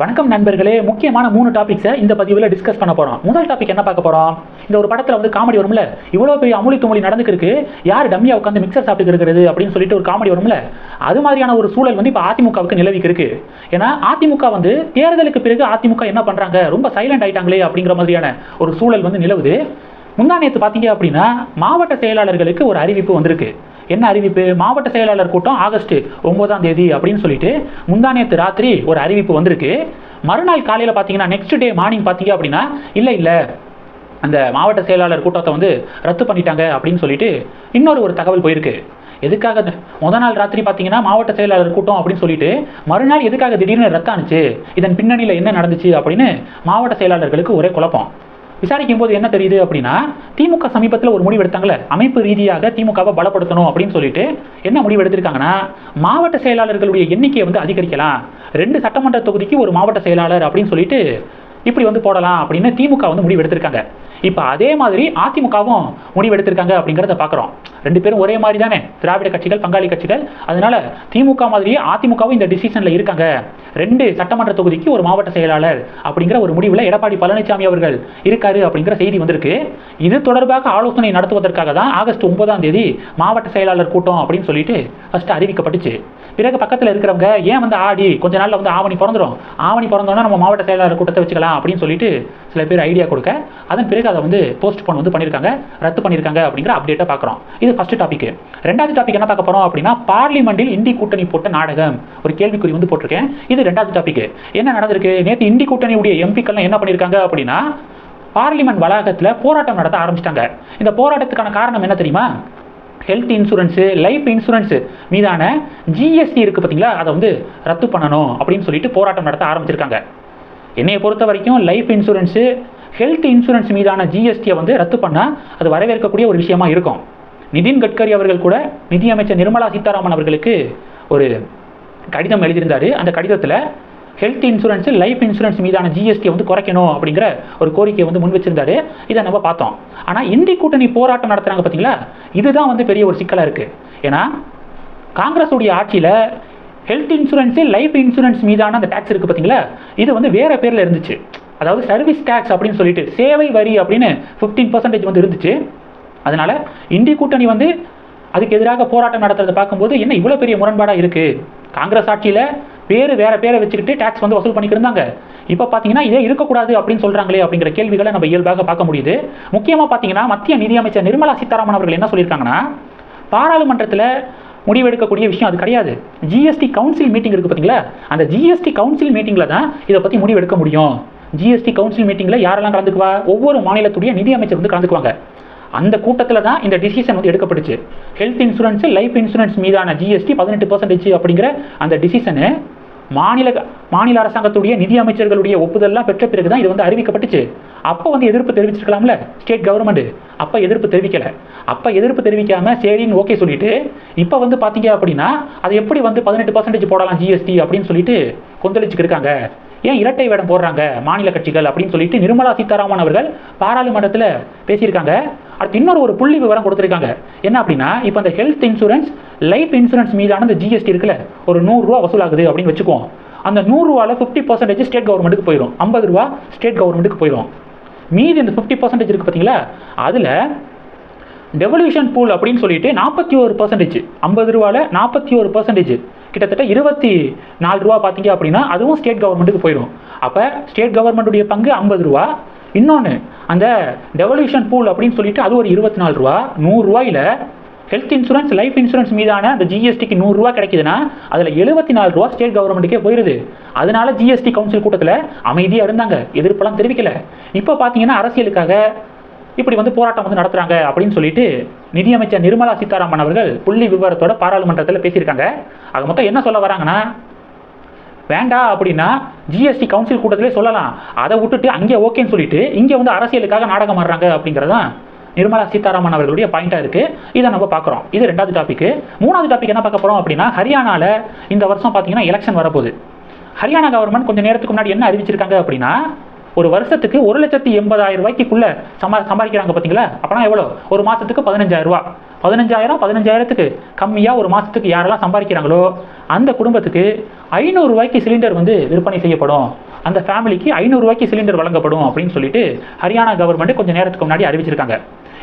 வணக்கம் நண்பர்களே முக்கியமான மூணு டாபிக்ஸை இந்த பதிவில் டிஸ்கஸ் பண்ண போகிறோம் முதல் டாபிக் என்ன பார்க்க போகிறோம் இந்த ஒரு படத்தில் வந்து காமெடி வரும்ல இவ்வளோ பெரிய அமுலி துமொழி நடந்துருக்கு யார் டம்மியா உட்காந்து மிக்சர் சாப்பிட்டு இருக்கிறது அப்படின்னு சொல்லிட்டு ஒரு காமெடி வரும்ல அது மாதிரியான ஒரு சூழல் வந்து இப்போ அதிமுகவுக்கு நிலவிக்கு இருக்கு. ஏன்னா அதிமுக வந்து தேர்தலுக்கு பிறகு அதிமுக என்ன பண்ணுறாங்க ரொம்ப சைலண்ட் ஆயிட்டாங்களே அப்படிங்கிற மாதிரியான ஒரு சூழல் வந்து நிலவுது. முந்தா நேற்று பார்த்தீங்க அப்படின்னா மாவட்ட செயலாளர்களுக்கு ஒரு அறிவிப்பு வந்திருக்கு. என்ன அறிவிப்பு? மாவட்ட செயலாளர் கூட்டம் ஆகஸ்ட் ஒன்பதாம் தேதி அப்படின்னு சொல்லிட்டு முந்தானேத்து ராத்திரி ஒரு அறிவிப்பு வந்திருக்கு. மறுநாள் காலையில் பார்த்தீங்கன்னா நெக்ஸ்ட் டே மார்னிங் பார்த்தீங்க அப்படின்னா இல்லை இல்லை அந்த மாவட்ட செயலாளர் கூட்டத்தை வந்து ரத்து பண்ணிட்டாங்க அப்படின்னு சொல்லிட்டு இன்னொரு ஒரு தகவல் போயிருக்கு. எதுக்காக முத நாள் ராத்திரி பார்த்தீங்கன்னா மாவட்ட செயலாளர் கூட்டம் அப்படின்னு சொல்லிட்டு மறுநாள் எதுக்காக திடீர்னு ரத்தானுச்சு இதன் பின்னணியில் என்ன நடந்துச்சு அப்படின்னு மாவட்ட செயலாளர்களுக்கு ஒரே குழப்பம். விசாரிக்கும் போது என்ன தெரியுது அப்படின்னா திமுக சமீபத்தில் ஒரு முடிவு எடுத்தாங்களே அமைப்பு ரீதியாக திமுகவை பலப்படுத்தணும் அப்படின்னு சொல்லிட்டு என்ன முடிவு எடுத்திருக்காங்கன்னா மாவட்ட செயலாளர்களுடைய எண்ணிக்கையை வந்து அதிகரிக்கலாம். ரெண்டு சட்டமன்ற தொகுதிக்கு ஒரு மாவட்ட செயலாளர் அப்படின்னு சொல்லிட்டு இப்படி வந்து போடலாம் அப்படின்னு திமுக வந்து முடிவு எடுத்திருக்காங்க. இப்போ அதே மாதிரி அதிமுகவும் முடிவு எடுத்திருக்காங்க அப்படிங்கிறத பார்க்குறோம் ரெண்டு பேரும் ஒரே மாதிரி தானே திராவிட கட்சிகள் பங்காளி கட்சிகள். அதனால திமுக மாதிரியே அதிமுகவும் இந்த டிசிஷனில் இருக்காங்க. ரெண்டு சட்டமன்ற தொகுதிக்கு ஒரு மாவட்ட செயலாளர் அப்படிங்கிற ஒரு முடிவில் எடப்பாடி பழனிசாமி அவர்கள் இருக்காரு அப்படிங்கிற செய்தி வந்திருக்கு. இது தொடர்பாக ஆலோசனை நடத்துவதற்காக தான் ஆகஸ்ட் ஒன்பதாம் தேதி மாவட்ட செயலாளர் கூட்டம் அப்படின்னு சொல்லிட்டு ஃபஸ்ட்டு அறிவிக்கப்பட்டுச்சு. பிறகு பக்கத்தில் இருக்கிறவங்க ஏன் வந்து ஆடி? கொஞ்ச நாளில் வந்து ஆவணி பிறந்துடும் ஆவணி பிறந்தோன்னா நம்ம மாவட்ட செயலாளர் கூட்டத்தை வச்சுக்கலாம் அப்படின்னு சொல்லிட்டு சில பேர் ஐடியா கொடுக்க அதன் பிறகு அதை வந்து போஸ்ட் பண்ண வந்து பண்ணியிருக்காங்க ரத்து பண்ணியிருக்காங்க அப்படிங்கிற அப்டேட்டை பார்க்குறோம். இது ஃபஸ்ட்டு டாபிக் ரெண்டாவது டாபிக் என்ன பார்க்க போகிறோம் அப்படின்னா பார்லிமெண்ட்டில் இந்தி கூட்டணி போட்ட நாடகம். ஒரு கேள்விக்குறி வந்து போட்டிருக்கேன். இது ரெண்டாவது டாபிக் என்ன நடந்திருக்கு? நேற்று இந்தி கூட்டணியுடைய எம்பிக்கள்லாம் என்ன பண்ணியிருக்காங்க அப்படின்னா பார்லிமெண்ட் வளாகத்தில் போராட்டம் நடத்த ஆரம்பிச்சிட்டாங்க. இந்த போராட்டத்துக்கான காரணம் என்ன தெரியுமா? ஹெல்த் இன்சூரன்ஸு லைஃப் இன்சூரன்ஸு மீதான ஜிஎஸ்டி இருக்குது பார்த்தீங்களா? அதை வந்து ரத்து பண்ணணும் அப்படின்னு சொல்லிட்டு போராட்டம் நடத்த ஆரம்பிச்சிருக்காங்க. என்னையை பொறுத்த வரைக்கும் லைஃப் இன்சூரன்ஸு ஹெல்த் இன்சூரன்ஸ் மீதான ஜிஎஸ்டியை வந்து ரத்து பண்ணால் அது வரவேற்கக்கூடிய ஒரு விஷயமா இருக்கும். நிதின் கட்கரி அவர்கள் கூட நிதியமைச்சர் நிர்மலா சீதாராமன் அவர்களுக்கு ஒரு கடிதம் எழுதியிருந்தாரு. அந்த கடிதத்தில் ஹெல்த் இன்சூரன்ஸ் லைஃப் இன்சூரன்ஸ் மீதான ஜிஎஸ்டி வந்து குறைக்கணும் அப்படிங்கிற ஒரு கோரிக்கையை வந்து முன் வச்சிருந்தாரு. இதை நம்ம பார்த்தோம். ஆனால் இந்தி கூட்டணி போராட்டம் நடத்துகிறாங்க பார்த்தீங்களா இதுதான் வந்து பெரிய ஒரு சிக்கலாக இருக்குது ஏன்னா காங்கிரஸ் உடைய ஆட்சியில் ஹெல்த் இன்சூரன்ஸு லைஃப் இன்சூரன்ஸ் மீதான அந்த டேக்ஸ் இருக்குது பார்த்தீங்களா இது வந்து வேறு பேரில் இருந்துச்சு. அதாவது சர்வீஸ் டேக்ஸ் அப்படின்னு சொல்லிட்டு சேவை வரி அப்படின்னு ஃபிஃப்டீன் பர்சன்டேஜ் வந்து இருந்துச்சு. அதனால் இந்தி கூட்டணி வந்து அதுக்கு எதிராக போராட்டம் நடத்துறதை பார்க்கும்போது என்ன இவ்வளோ பெரிய முரண்பாடாக இருக்குது காங்கிரஸ் ஆட்சியில் பேர் வேற பேரை வச்சுக்கிட்டு டேக்ஸ் வந்து வசூல் பண்ணிட்டு இருந்தாங்க. இப்போ பார்த்தீங்கன்னா இதே இருக்கக்கூடாது அப்படின்னு சொல்கிறாங்களே அப்படிங்கிற கேள்விகளை நம்ம இயல்பாக பார்க்க முடியுது. முக்கியமாக பார்த்தீங்கன்னா மத்திய நிதியமைச்சர் நிர்மலா சீதாராமன் அவர்கள் என்ன சொல்லியிருக்காங்கன்னா பாராளுமன்றத்தில் முடிவெடுக்கக்கூடிய விஷயம் அது கிடையாது. ஜிஎஸ்டி கவுன்சில் மீட்டிங் இருக்குது பார்த்தீங்களா அந்த ஜிஎஸ்டி கவுன்சில் மீட்டிங்கில் தான் இதை பற்றி முடிவெடுக்க முடியும். ஜிஎஸ்டி கவுன்சில் மீட்டிங்கில் யாரெல்லாம் கலந்துக்குவா? ஒவ்வொரு மாநிலத்துடைய நிதியமைச்சர் வந்து கலந்துக்குவாங்க. அந்த கூட்டத்தில் தான் இந்த டிசிஷன் வந்து எடுக்கப்பட்டுச்சு ஹெல்த் இன்சூரன்ஸ் லைஃப் இன்சூரன்ஸ் மீதான ஜிஎஸ்டி பதினெட்டு பர்சன்டேஜ் அப்படிங்கிற அந்த டிசிஷனு மாநில மாநில அரசாங்கத்துடைய நிதி அமைச்சர்களுடைய ஒப்புதல்லாம் பெற்ற பிறகு தான் இது வந்து அறிவிக்கப்பட்டுச்சு. அப்போ வந்து எதிர்ப்பு தெரிவிச்சிருக்கலாம்ல ஸ்டேட் கவர்மெண்ட் அப்போ எதிர்ப்பு தெரிவிக்கலை. அப்போ எதிர்ப்பு தெரிவிக்காம சரின்னு ஓகே சொல்லிட்டு இப்போ வந்து பார்த்தீங்க அப்படின்னா அது எப்படி வந்து பதினெட்டு பர்சன்டேஜ் போடலாம் ஜிஎஸ்டி அப்படின்னு சொல்லிட்டு கொந்தளிச்சுக்கு இருக்காங்க. ஏன் இரட்டை வேடம் போடுறாங்க மாநில கட்சிகள் அப்படின்னு சொல்லிட்டு நிர்மலா சீதாராமன் அவர்கள் பாராளுமன்றத்தில் பேசியிருக்காங்க. அடுத்து இன்னொரு ஒரு புள்ளி விவரம் கொடுத்துருக்காங்க. என்ன அப்படின்னா இப்போ அந்த ஹெல்த் இன்சூரன்ஸ் லைஃப் இன்சூரன்ஸ் மீதான அந்த ஜிஎஸ்டி இருக்குல்ல ஒரு நூறுரூவா வசூலாகுது அப்படின்னு வச்சுக்குவோம். அந்த நூறுரூவாவில் ஃபிஃப்டி பர்சன்டேஜ் ஸ்டேட் கவர்மெண்ட்டுக்கு போயிடும் ஐம்பது ரூபா ஸ்டேட் கவர்மெண்ட்டுக்கு போயிடும் மீதி இந்த ஃபிஃப்டி பர்சன்டேஜ் இருக்குது பார்த்தீங்களா அதில் டெவல்யூஷன் பூல் அப்படின்னு சொல்லிட்டு நாற்பத்தி ஒரு பர்சன்டேஜ் ஐம்பது ரூபாவில் நாற்பத்தி ஒரு பர்சன்டேஜ் கிட்டத்தட்ட இருபத்தி நாலு ரூபா பார்த்தீங்க அப்படின்னா அதுவும் ஸ்டேட் கவர்மெண்ட்டுக்கு போயிடும் அப்போ ஸ்டேட் கவர்மெண்ட்டுடைய பங்கு ஐம்பது ரூபா. இன்னொன்று அந்த டெவல்யூஷன் பூல் அப்படின்னு சொல்லிட்டு அது ஒரு இருபத்தி நாலு ரூபா நூறுரூவாயில் ஹெல்த் இன்சூரன்ஸ் லைஃப் இன்சூரன்ஸ் மீதான அந்த ஜிஎஸ்டிக்கு நூறுரூவா கிடைக்குதுன்னா அதில் எழுபத்தி நாலு ரூபா ஸ்டேட் கவர்மெண்ட்டுக்கே போயிடுது அதனால ஜிஎஸ்டி கவுன்சில் கூட்டத்தில் அமைதியாக இருந்தாங்க. எதிர்ப்பெல்லாம் தெரிவிக்கல. இப்போ பார்த்தீங்கன்னா அரசியலுக்காக இப்படி வந்து போராட்டம் வந்து நடத்துகிறாங்க அப்படின்னு சொல்லிட்டு நிதியமைச்சர் நிர்மலா சீதாராமன் அவர்கள் புள்ளி விவரத்தோட பாராளுமன்றத்தில் பேசியிருக்காங்க. அது மொத்தம் என்ன சொல்ல வராங்கன்னா வேண்டாம் அப்படின்னா ஜிஎஸ்டி கவுன்சில் கூட்டத்திலே சொல்லலாம். அதை விட்டுட்டு அங்கே ஓகேன்னு சொல்லிட்டு இங்கே வந்து அரசியலுக்காக நாடகம் ஆடுறாங்க அப்படிங்கிறதான் நிர்மலா சீதாராமன் அவர்களுடைய பாயிண்டாக இருக்குது இதை நம்ம பார்க்குறோம். இது ரெண்டாவது டாப்பிக்கு மூணாவது டாபிக் என்ன பார்க்க போகிறோம் அப்படின்னா ஹரியானாவில் இந்த வருஷம் பார்த்தீங்கன்னா எலெக்ஷன் வரப்போகுது. ஹரியானா கவர்மெண்ட் கொஞ்சம் நேரத்துக்கு முன்னாடி என்ன அறிவிச்சிருக்காங்க அப்படின்னா ஒரு வருஷத்துக்கு ஒரு லட்சத்தி எண்பதாயிரம் ரூபாய்க்குள்ள சம்பா சம்பாதிக்கிறாங்க பார்த்தீங்களா? அப்போனா எவ்வளோ ஒரு மாதத்துக்கு பதினஞ்சாயிரம் ரூபா பதினஞ்சாயிரம் பதினஞ்சாயிரத்துக்கு கம்மியாக ஒரு மாதத்துக்கு யாரெல்லாம் சம்பாதிக்கிறாங்களோ அந்த குடும்பத்துக்கு ஐநூறு ரூபாய்க்கு சிலிண்டர் வந்து விற்பனை செய்யப்படும். அந்த ஃபேமிலிக்கு ஐநூறுரூவாய்க்கு சிலிண்டர் வழங்கப்படும் அப்படின்னு சொல்லிட்டு ஹரியானா கவர்மெண்ட் கொஞ்சம் நேரத்துக்கு முன்னாடி அறிவிச்சிருக்காங்க.